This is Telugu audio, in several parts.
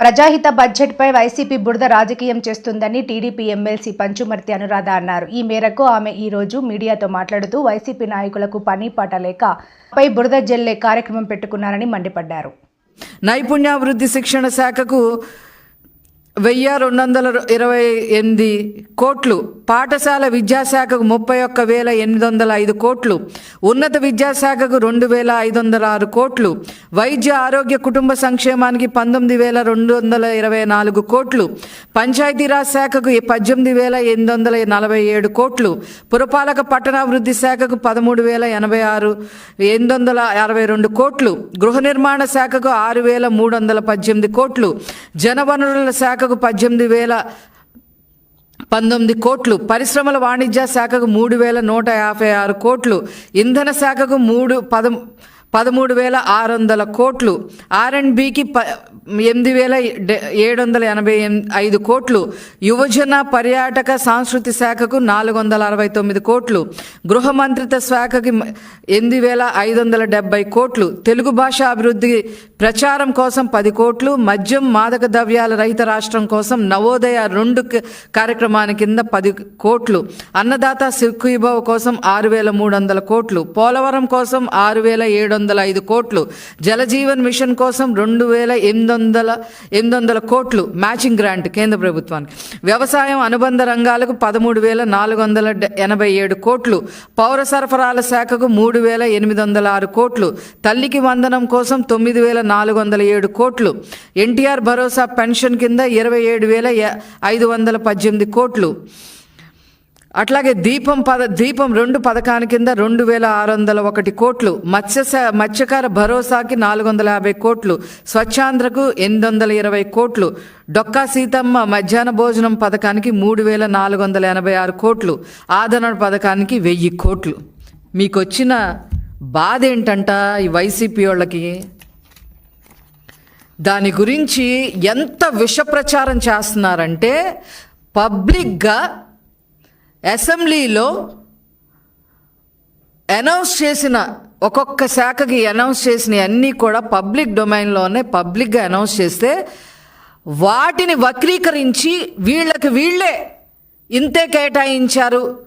ప్రజాహిత బడ్జెట్పై వైసీపీ బురద రాజకీయం చేస్తుందని టీడీపీ ఎమ్మెల్సీ పంచుమర్తి అనురాధ అన్నారు. ఈ మేరకు ఆమె ఈ రోజు మీడియాతో మాట్లాడుతూ వైసీపీ నాయకులకు పని పాట లేక పై బురద జల్లే కార్యక్రమం పెట్టుకున్నారని మండిపడ్డారు. నైపుణ్యాభివృద్ధి శిక్షణ శాఖకు వెయ్యి రెండు వందల ఇరవై ఎనిమిది కోట్లు పాఠశాల విద్యాశాఖకు ముప్పై ఒక్క వేల ఎనిమిది వందల ఐదు కోట్లు ఉన్నత విద్యాశాఖకు రెండు వేల ఐదు వందల ఆరు కోట్లు వైద్య ఆరోగ్య కుటుంబ సంక్షేమానికి పంతొమ్మిది వేల రెండు వందల ఇరవై నాలుగు కోట్లు పంచాయతీరాజ్ శాఖకు పద్దెనిమిది వేల ఎనిమిది వందల నలభై ఏడు కోట్లు పురపాలక పట్టణాభివృద్ధి శాఖకు పదమూడు వేల ఎనభై ఆరు ఎనిమిది వందల అరవై రెండు కోట్లు గృహ నిర్మాణ శాఖకు ఆరు వేల మూడు వందల పద్దెనిమిది కోట్లు జనవనరుల శాఖకు పద్దెనిమిది వేల పంతొమ్మిది కోట్లు. పరిశ్రమల వాణిజ్య శాఖకు మూడు వేల నూట యాభై ఆరు కోట్లు. ఇంధన శాఖకు మూడు పద పదమూడు వేల ఆరు వందల కోట్లు. ఆర్ అండ్ బికి ప ఎనిమిది వేల డె- ఏడు వందల ఎనభై ఐదు కోట్లు. యువజన పర్యాటక సాంస్కృతి శాఖకు నాలుగు వందల అరవై తొమ్మిది కోట్లు. గృహ మంత్రిత్వ శాఖకి ఎనిమిది వేల ఐదు వందల డెబ్బై కోట్లు. తెలుగు భాష అభివృద్ధి ప్రచారం కోసం పది కోట్లు. మద్యం మాదక ద్రవ్యాల రహిత రాష్ట్రం కోసం నవోదయ రెండు కార్యక్రమాని కింద పది కోట్లు. అన్నదాత సిక్కుయిభవ కోసం ఆరు వేల మూడు వందల కోట్లు. పోలవరం కోసం ఆరు వేల ఏడు వందల ఐదు కోట్లు. జలజీవన్ మిషన్ కోసం రెండు వేల ఎనిమిది వందల ఎనిమిది వందల కోట్లు మ్యాచింగ్ గ్రాంట్ కేంద్ర ప్రభుత్వానికి. వ్యవసాయం అనుబంధ రంగాలకు పదమూడు వేల నాలుగు వందల ఎనభై ఏడు కోట్లు. పౌర సరఫరాల శాఖకు మూడు వేల ఎనిమిది వందల ఆరు కోట్లు. తల్లికి వందనం కోసం తొమ్మిది వేల నాలుగు వందల ఏడు కోట్లు. ఎన్టీఆర్ భరోసా పెన్షన్ కింద ఇరవై ఏడు వేల ఐదు వందల పద్దెనిమిది కోట్లు. అట్లాగే దీపం పద దీపం రెండు పథకాని కింద రెండు వేల ఆరు వందల ఒకటి కోట్లు మత్స్య మత్స్యకార భరోసాకి నాలుగు వందల యాభై కోట్లు స్వచ్ఛాంధ్రకు ఎనిమిది వందల ఇరవై కోట్లు డొక్కా సీతమ్మ మధ్యాహ్న భోజనం పథకానికి మూడు వేల నాలుగు వందల ఎనభై ఆరు కోట్లు ఆదరణ పథకానికి వెయ్యి కోట్లు. మీకు వచ్చిన బాధ ఏంటంట ఈ వైసీపీ వాళ్ళకి? దాని గురించి ఎంత విష ప్రచారం చేస్తున్నారంటే పబ్లిక్గా అసెంబ్లీలో అనౌన్స్ చేసిన ఒక్కొక్క శాఖకి అనౌన్స్ చేసిన అన్నీ కూడా పబ్లిక్ డొమైన్లోనే పబ్లిక్గా అనౌన్స్ చేస్తే వాటిని వక్రీకరించి వీళ్ళకి వీళ్ళే ఇంతే కేటాయించారు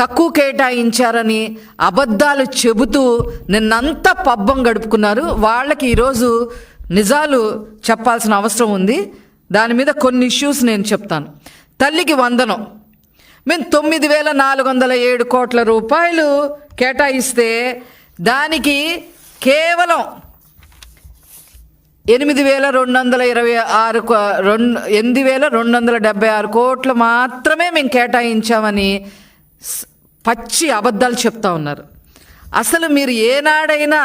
తక్కువ కేటాయించారని అబద్ధాలు చెబుతూ నిన్నంతా పబ్బం గడుపుకున్నారు. వాళ్ళకి ఈరోజు నిజాలు చెప్పాల్సిన అవసరం ఉంది. దాని మీద కొన్ని ఇష్యూస్ నేను చెప్తాను. తల్లికి వందనం. మేము తొమ్మిది వేల నాలుగు వందల ఏడు కోట్ల రూపాయలు కేటాయిస్తే దానికి కేవలం ఎనిమిది వేల రెండు వందల ఇరవై ఆరు కో- రెండు ఎనిమిది వేల రెండు వందల డెబ్బై ఆరు కోట్లు మాత్రమే మేము కేటాయించామని పచ్చి అబద్ధాలు చెప్తా ఉన్నారు. అసలు మీరు ఏనాడైనా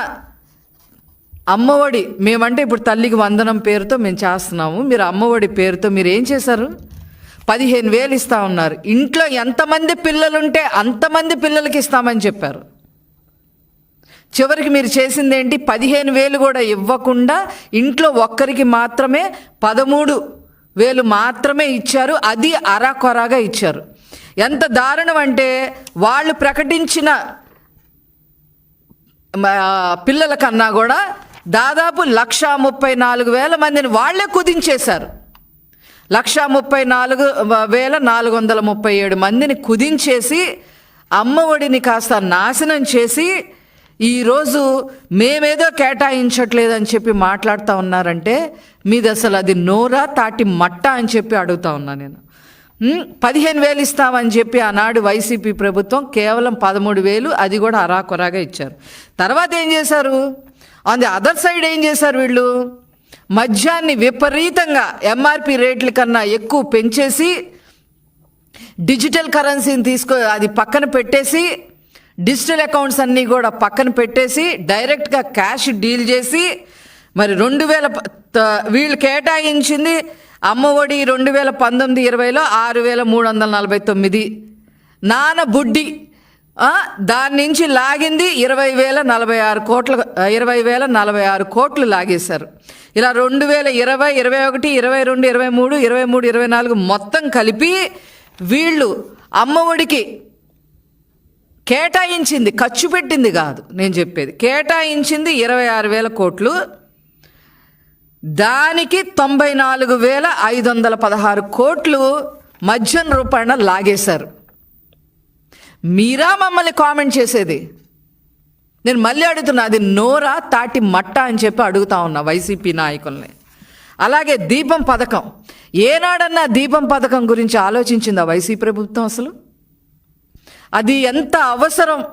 అమ్మఒడి మేమంటే ఇప్పుడు తల్లికి వందనం పేరుతో మేము చేస్తున్నాము మీరు అమ్మఒడి పేరుతో మీరు ఏం చేశారు? పదిహేను వేలు ఇస్తా ఉన్నారు. ఇంట్లో ఎంతమంది పిల్లలుంటే అంతమంది పిల్లలకి ఇస్తామని చెప్పారు. చివరికి మీరు చేసింది ఏంటి పదిహేను వేలు కూడా ఇవ్వకుండా ఇంట్లో ఒక్కరికి మాత్రమే పదమూడు వేలు మాత్రమే ఇచ్చారు. అది అరాకొరాగా ఇచ్చారు. ఎంత దారుణం అంటే వాళ్ళు ప్రకటించిన పిల్లల కన్నా కూడా దాదాపు లక్ష ముప్పై నాలుగు వేల మందిని వాళ్ళే కుదించేశారు. లక్ష ముప్పై నాలుగు వేల నాలుగు వందల ముప్పై ఏడు మందిని కుదించేసి అమ్మఒడిని కాస్త నాశనం చేసి ఈరోజు మేమేదో కేటాయించట్లేదని చెప్పి మాట్లాడుతూ ఉన్నారంటే మీది అసలు అది నోరా తాటి మట్ట అని చెప్పి అడుగుతా ఉన్నా నేను. పదిహేను వేలు ఇస్తామని చెప్పి ఆనాడు వైసీపీ ప్రభుత్వం కేవలం పదమూడు వేలు అది కూడా అరాకొరాగా ఇచ్చారు. తర్వాత ఏం చేశారు? ఆన్ ది అదర్ సైడ్ ఏం చేశారు వీళ్ళు? మద్యాన్ని విపరీతంగా ఎంఆర్పి రేట్ల కన్నా ఎక్కువ పెంచేసి డిజిటల్ కరెన్సీని తీసుకో అది పక్కన పెట్టేసి డిజిటల్ అకౌంట్స్ అన్నీ కూడా పక్కన పెట్టేసి డైరెక్ట్గా క్యాష్ డీల్ చేసి మరి రెండు వేల వీళ్ళు కేటాయించింది అమ్మఒడి రెండు వేల పంతొమ్మిది ఇరవైలో ఆరు వేల మూడు వందల నలభై తొమ్మిది. నాన్న బుడ్డి దాని నుంచి లాగింది ఇరవై వేల నలభై ఆరు కోట్ల ఇరవై వేల నలభై ఆరు కోట్లు లాగేశారు. ఇలా రెండు వేల ఇరవై ఇరవై ఒకటి ఇరవై రెండు ఇరవై మూడు ఇరవై మూడు ఇరవై నాలుగు మొత్తం కలిపి వీళ్ళు అమ్మఒడికి కేటాయించింది ఖర్చు పెట్టింది కాదు నేను చెప్పేది. కేటాయించింది ఇరవై ఆరు వేల కోట్లు. దానికి తొంభై నాలుగు వేల ఐదు వందల పదహారు కోట్లు మధ్యన రూపాయన లాగేశారు. మీరా మమ్మల్ని కామెంట్ చేసేది? నేను మళ్ళీ అడుగుతున్నా అది నోరా తాటి మట్ట అని చెప్పి అడుగుతా ఉన్నా వైసీపీ నాయకుల్ని. అలాగే దీపం పథకం. ఏనాడన్నా దీపం పథకం గురించి ఆలోచించిందా వైసీపీ ప్రభుత్వం అసలు? అది ఎంత అవసరం?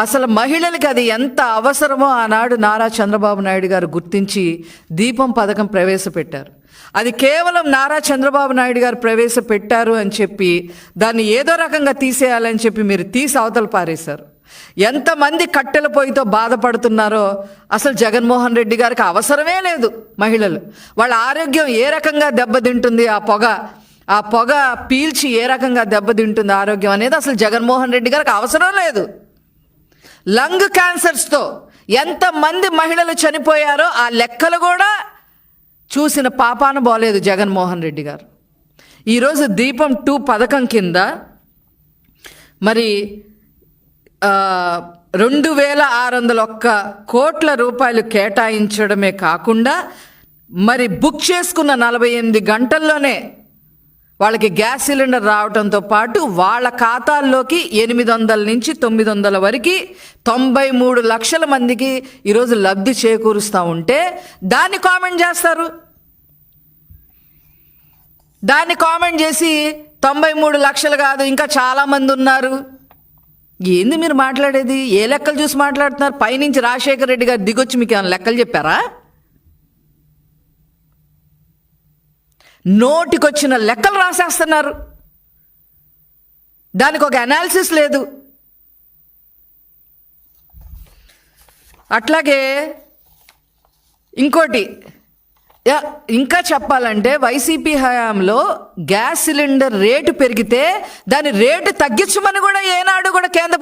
అసలు మహిళలకి అది ఎంత అవసరమో ఆనాడు నారా చంద్రబాబు నాయుడు గారు గుర్తించి దీపం పథకం ప్రవేశపెట్టారు. అది కేవలం నారా చంద్రబాబు నాయుడు గారు ప్రవేశపెట్టారు అని చెప్పి దాన్ని ఏదో రకంగా తీసేయాలని చెప్పి మీరు తీసి అవతల పారేశారు. ఎంతమంది కట్టెల పొయ్యితో బాధపడుతున్నారో అసలు జగన్మోహన్ రెడ్డి గారికి అవసరమే లేదు మహిళలు. వాళ్ళ ఆరోగ్యం ఏ రకంగా దెబ్బతింటుంది ఆ పొగ ఆ పొగ పీల్చి ఏ రకంగా దెబ్బతింటుంది ఆరోగ్యం అనేది అసలు జగన్మోహన్ రెడ్డి గారికి అవసరం లేదు. లంగ్ క్యాన్సర్స్తో ఎంతమంది మహిళలు చనిపోయారో ఆ లెక్కలు కూడా చూసిన పాపాన పోలేదు జగన్మోహన్ రెడ్డి గారు. ఈరోజు దీపం టూ పథకం కింద మరి రెండు వేల ఆరు వందల ఒక్క కోట్ల రూపాయలు కేటాయించడమే కాకుండా మరి బుక్ చేసుకున్న నలభై ఎనిమిది గంటల్లోనే వాళ్ళకి గ్యాస్ సిలిండర్ రావడంతో పాటు వాళ్ళ ఖాతాల్లోకి ఎనిమిది వందల నుంచి తొమ్మిది వందల వరకు తొంభై మూడు లక్షల మందికి ఈరోజు లబ్ధి చేకూరుస్తూ ఉంటే దాన్ని కామెంట్ చేస్తారు. దాన్ని కామెంట్ చేసి తొంభై మూడు లక్షలు కాదు ఇంకా చాలామంది ఉన్నారు. ఏంది మీరు మాట్లాడేది? ఏ లెక్కలు చూసి మాట్లాడుతున్నారు? పైనుంచి రాజశేఖర రెడ్డి గారు దిగొచ్చి మీకు ఏమైనా లెక్కలు చెప్పారా? నోటికొచ్చిన లెక్కలు రాసేస్తున్నారు. దానికి ఒక అనాలిసిస్ లేదు. అట్లాగే ఇంకోటి యా, ఇంకా చెప్పాలంటే వైసీపీ హయాంలో గ్యాస్ సిలిండర్ రేటు పెరిగితే దాని రేటు తగ్గించమని కూడా ఏనాడు కూడా కేంద్ర